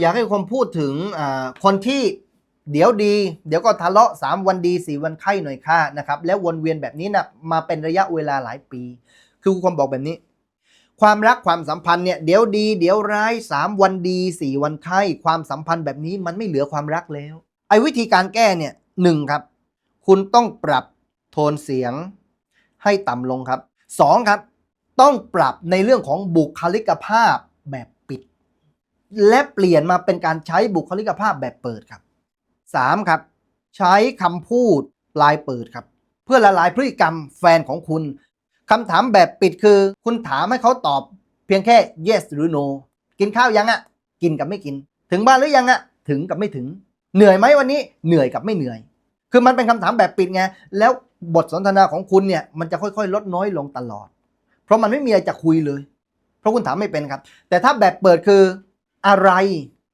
อยากให้คนพูดถึงคนที่เดี๋ยวดี เดี๋ยวก็ทะเลาะสามวันดีสี่วันไข้หน่อยค่านะครับ แล้ววนเวียนแบบนี้นะมาเป็นระยะเวลาหลายปี คือคุณบอกแบบนี้ ความรักความสัมพันธ์เนี่ยเดี๋ยวดี เดี๋ยวร้ายสามวันดีสี่วันไข้ ความสัมพันธ์แบบนี้มันไม่เหลือความรักแล้ว ไอ้วิธีการแก้เนี่ยหนึ่งครับ คุณต้องปรับโทนเสียงให้ต่ำลงครับสองครับ ต้องปรับในเรื่องของบุคลิกภาพ และเปลี่ยนมาเป็นการใช้บุคลิกภาพแบบเปิดครับสามครับ ใช้คำพูดปลายเปิดครับ เพื่อละลายพฤติกรรมแฟนของคุณคำถามแบบปิดคือ คุณถามให้เขาตอบเพียงแค่ yes หรือ no กินข้าวยังอะกินกับไม่กิน ถึงบ้านหรือยังอะถึงกับไม่ถึง เหนื่อยไหมวันนี้เหนื่อยกับไม่เหนื่อย คือมันเป็นคำถามแบบปิดไงแล้วบทสนทนาของคุณเนี่ยมันจะค่อยๆ ลดน้อยลงตลอด เพราะมันไม่มีอะไรจะคุยเลย เพราะคุณถามไม่เป็นครับ แต่ถ้าแบบเปิดคือ อะไร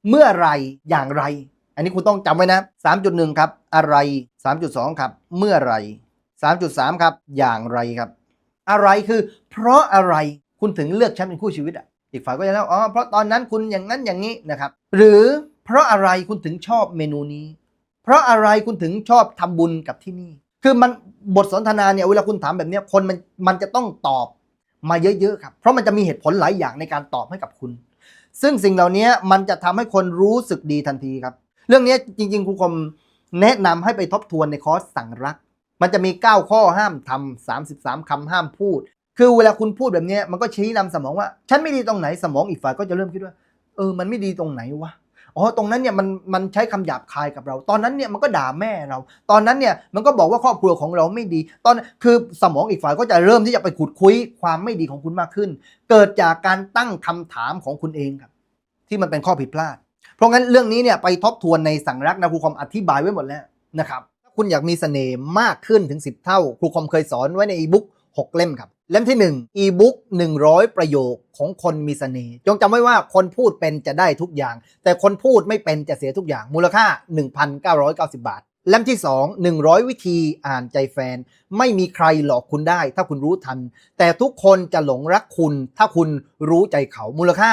เมื่อไรอย่างไร อันนี้คุณต้องจำไว้นะ 3.1 ครับ อะไร 3.2 ครับ เมื่อไร 3.3 ครับ อย่างไรครับ อะไรคือ เพราะอะไรคุณถึงเลือกฉันเป็นคู่ชีวิตอะอีกฝ่ายก็จะแล้วอ๋อเพราะตอนนั้นคุณอย่างนั้นอย่างนี้นะครับ หรือเพราะอะไรคุณถึงชอบเมนูนี้ เพราะอะไรคุณถึงชอบทำบุญกับที่นี่ คือมันบทสนทนาเนี่ยเวลาคุณถามแบบนี้คนมันมันจะต้องตอบมาเยอะๆครับ เพราะมันจะมีเหตุผลหลายอย่างในการตอบให้กับคุณ ซึ่งสิ่งเหล่านี้มันจะทำให้คนรู้สึกดีทันทีครับ เรื่องนี้จริง ๆ ครูคมแนะนำให้ไปทบทวนในคอร์สสั่งรัก มันจะมี 9 ข้อห้ามทำ33คำห้ามพูด คือเวลาคุณพูดแบบนี้มันก็ชี้นำสมองว่า ฉันไม่ดีตรงไหนสมองอีกฝ่ายก็จะเริ่มคิดว่า เออมันไม่ดีตรงไหนวะ อ๋อตรงนั้นเนี่ยมันมันใช้คำหยาบคายกับเรา ตอนนั้นเนี่ยมันก็ด่าแม่เรา ตอนนั้นเนี่ยมันก็บอกว่าครอบครัวของเราไม่ดี ตอนคือสมองอีกฝ่ายก็จะเริ่มที่จะไปขุดคุยความไม่ดีของคุณมากขึ้น เกิดจากการตั้งคำถามของคุณเองครับ ที่มันเป็นข้อผิดพลาด เพราะงั้นเรื่องนี้เนี่ยไปทบทวนในสั่งรักนะครูคอมอธิบายไว้หมดแล้วนะครับถ้าคุณอยากมีเสน่ห์มากขึ้นถึง 10 เท่า ครูคอมเคยสอนไว้ในอีบุ๊ก6เล่มครับ เล่มที่1อีบุ๊ก100 ประโยคของคนมีเสน่ห์จงจำไว้ว่าคนพูดเป็นจะได้ทุกอย่าง แต่คนพูดไม่เป็นจะเสียทุกอย่าง มูลค่า 1,990 บาท เล่มที่ 2 100 วิธีอ่านใจแฟน ไม่มีใครหลอกคุณได้ ถ้าคุณรู้ทัน แต่ทุกคนจะหลงรักคุณ ถ้าคุณรู้ใจเขามูลค่า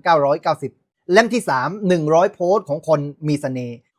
1,990 เล่มที่ 3 100 โพสต์ของคนมีเสน่ห์